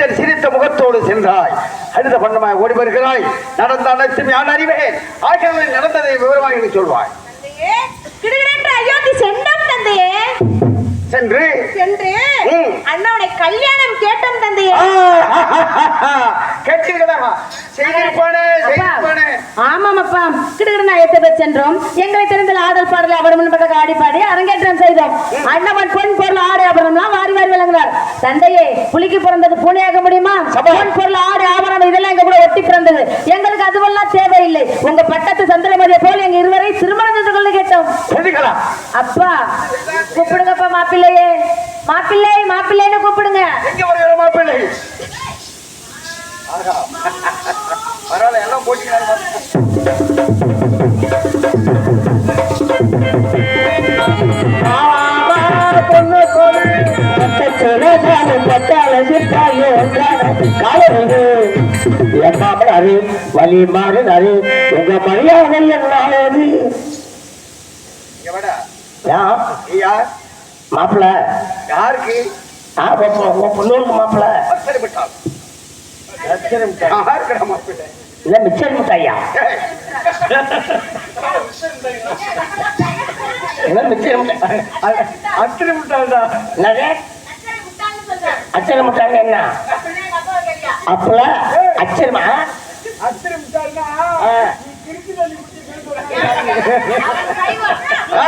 வருகின்றாய் அழுத பண்ணமாய் ஓடி வருகிறாய். நடந்த அனைத்தும் யான் அறிவேன். ஆகியவை நடந்ததை விவரமாக எனக்கு சொல்வாய். அயோத்தி சென்றோம் தந்தையே. சென்று. சென்று. அண்ணாவுடைய கல்யாணம் கேட்டோம் தந்தையே. கேட்டீர்களா? செய்திருப்பானே செய்திருப்பானே. ஆமாம் அப்பா கிடுகிடு அயோத்தி சென்றோம். எங்களை தெரிந்த ஆடல் பாடல் அவர் முன்பதாக ஆடி பாடி அரங்கேற்றம் செய்தோம். அண்ணவன் பொன் பொருள் ஆடை விளங்கினார் தந்தையே புலிக்கு பிறந்தது பூனையாக முடியுமா? பொருள் ஆடை ஆபரணம் இதெல்லாம் எங்க கூட ஒட்டி பிறந்தது. எங்களுக்கு அதுவெல்லாம் தேவையில்லை. உங்க பட்டத்து சந்திரமதியை போல் எங்க இருவரை திருமணம் செய்து கொள்ள கேட்டோம். அப்பா கூப்பிடுங்கப்பா மாப்பிள்ளையே. மாப்பிள்ளை மாப்பிள்ளைன்னு கூப்பிடுங்க. மாப்பிள்ளை. பரவாயில்ல எல்லாம் போட்டிக்கிறாங்க வழி மாறினாரு உங்க மரியாதை என்னாவது மாப்பிள்ள யாருக்கு பொண்ணூருக்கு மாப்பிள்ள இல்ல மிச்சர் முட்டாயா இல்ல மிச்சர் முட்டாய் அ- ஆச்சரியப்பட்டான்டா என்னது அச்சர என்ன? அப்பல அச்சரமா? அச்சரம்